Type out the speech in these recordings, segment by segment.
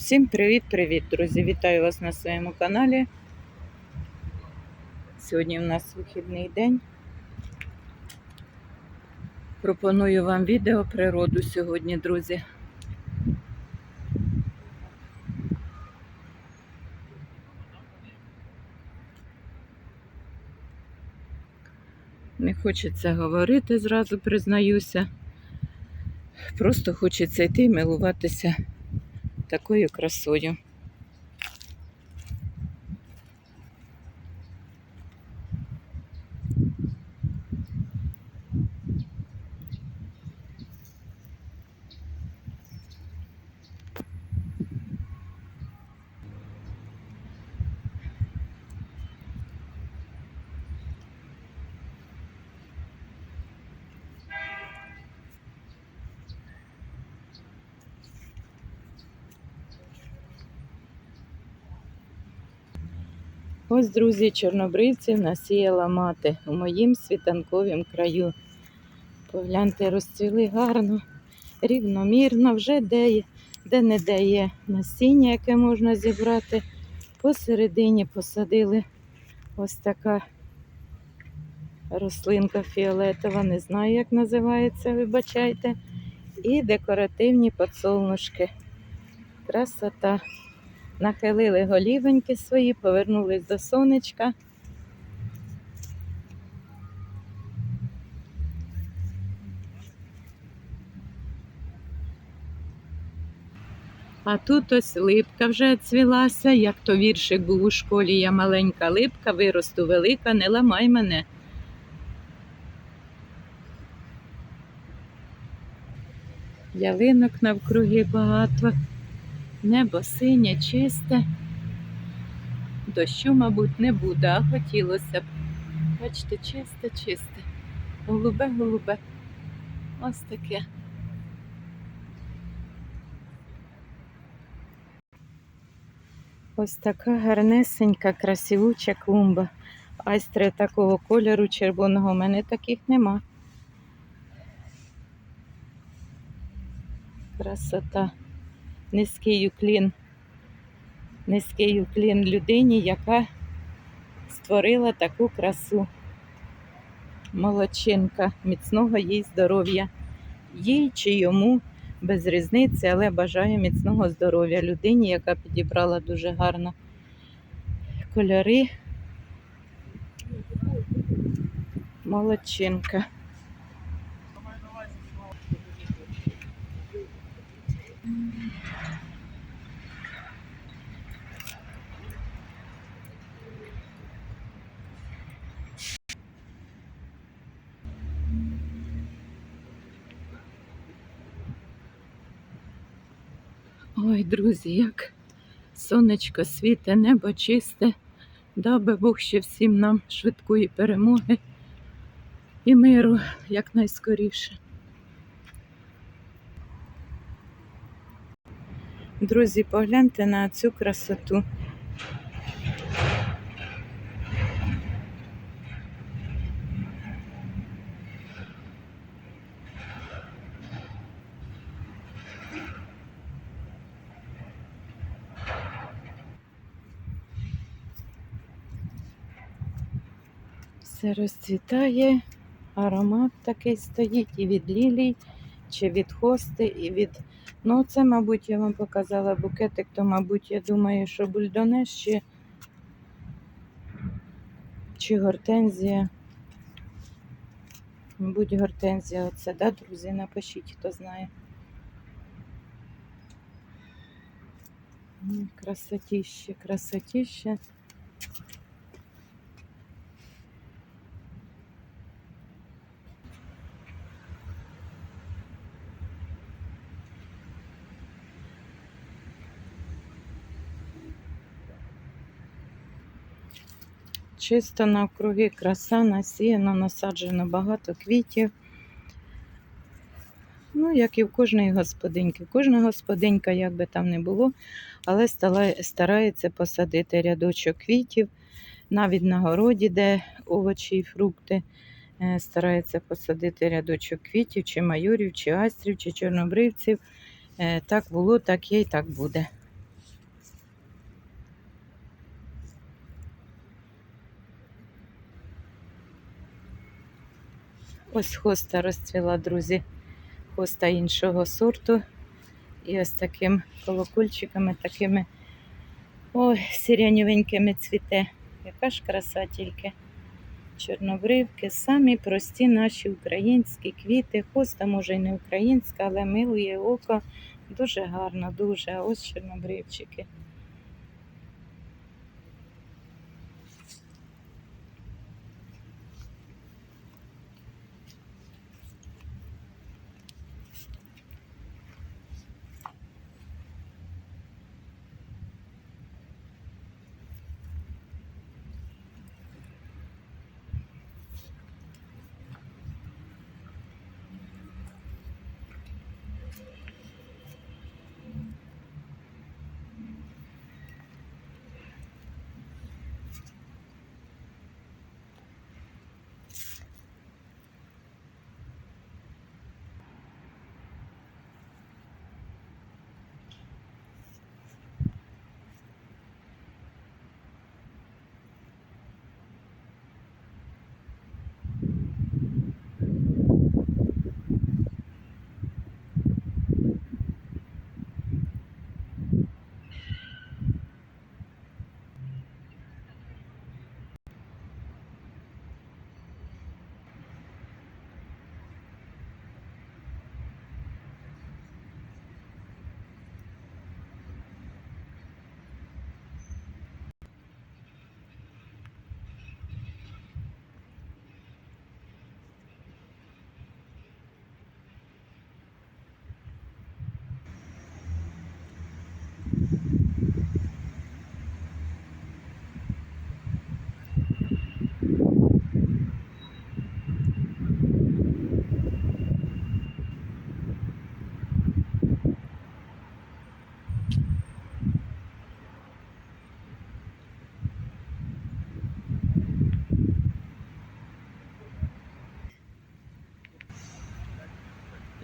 Всім привіт-привіт, друзі! Вітаю вас на своєму каналі. Сьогодні у нас вихідний день. Пропоную вам відео природу сьогодні, друзі. Не хочеться говорити, зразу признаюся. Просто хочеться йти і милуватися такою красою. Ось, друзі, чорнобривців насіяла мати у моїм світанковім краю. Погляньте, розцвіли гарно, рівномірно, вже де, де не де є насіння, яке можна зібрати. Посередині посадили ось така рослинка фіолетова, не знаю, як називається, вибачайте. І декоративні подсолнушки. Красота. Нахилили голівеньки свої, повернулись до сонечка. А тут ось липка вже цвілася, як то віршик був у школі. Я маленька липка, виросту велика, не ламай мене. Ялинок навкруги багато. Небо синє, чисте. Дощу, мабуть, не буде, а хотілося б. Бачите, чисте, чисте. Голубе, голубе. Ось таке. Ось така гарнесенька, красивуча клумба. Айстри такого кольору червоного у мене таких нема. Красота низький уклін, низький уклін людині, яка створила таку красу. Молодчинка, міцного їй здоров'я. Їй чи йому без різниці, але бажаю міцного здоров'я людині, яка підібрала дуже гарно кольори. Молодчинка. Ой, друзі, як сонечко світе, небо чисте. Дав би Бог ще всім нам швидкої перемоги і миру якнайскоріше. Друзі, погляньте на цю красоту. Все розцвітає, аромат такий стоїть і від лілій, чи від хости, і від. Ну, це, мабуть, я вам показала букетик, то, мабуть, я думаю, що бульдонеш чи, чи гортензія. Мабуть, гортензія оце, да, друзі? Напишіть, хто знає. Красотіще, красотіще. Чисто навкруги краса, насіяно, насаджено багато квітів. Ну, як і в кожної господиньки. Кожна господинька, як би там не було, але старається посадити рядочок квітів. Навіть на городі, де овочі і фрукти, е, старається посадити рядочок квітів, чи майорів, чи астрів, чи чорнобривців. Е, Так було, так є і так буде. Ось хоста розцвіла, друзі. Хоста іншого сорту. І ось таким колокольчиками, такими ой, сирянювенькими цвіте. Яка ж краса тільки. Чорнобривки, самі прості наші українські квіти. Хоста, може, й не українська, але милує око. Дуже гарно, дуже. Ось чорнобривчики.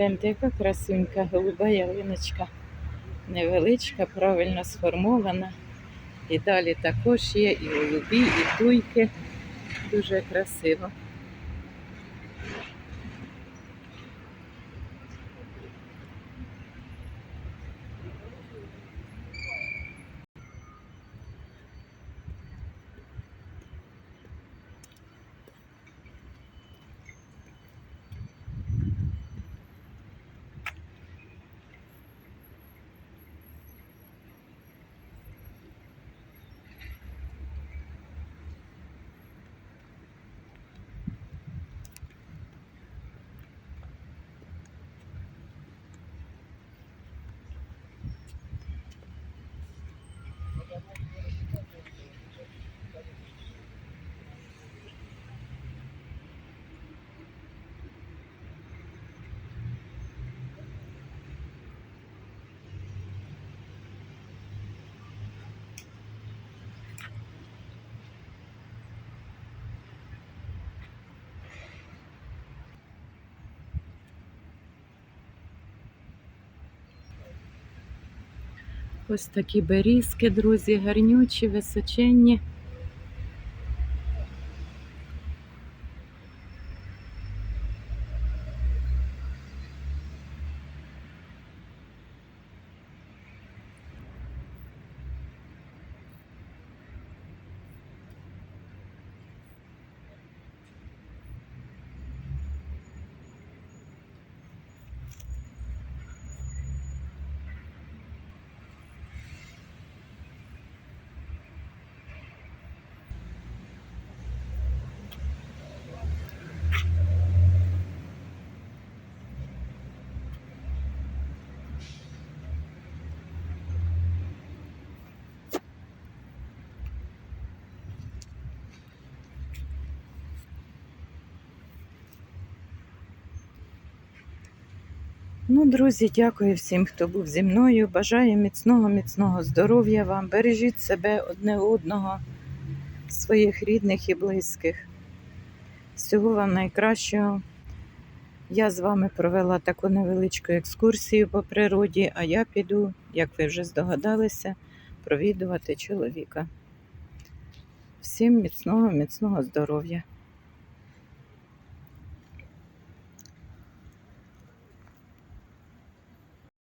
Гляньте, яка красунька, голуба ялиночка. Невеличка, правильно сформована. І далі також є і голубі, і туйки. Дуже красиво. Ось такі берізки, друзі, гарнючі, височенні. Ну, друзі, дякую всім, хто був зі мною. Бажаю міцного, міцного здоров'я вам. Бережіть себе одне одного, своїх рідних і близьких. Всього вам найкращого. Я з вами провела таку невеличку екскурсію по природі, а я піду, як ви вже здогадалися, провідувати чоловіка. Всім міцного, міцного здоров'я!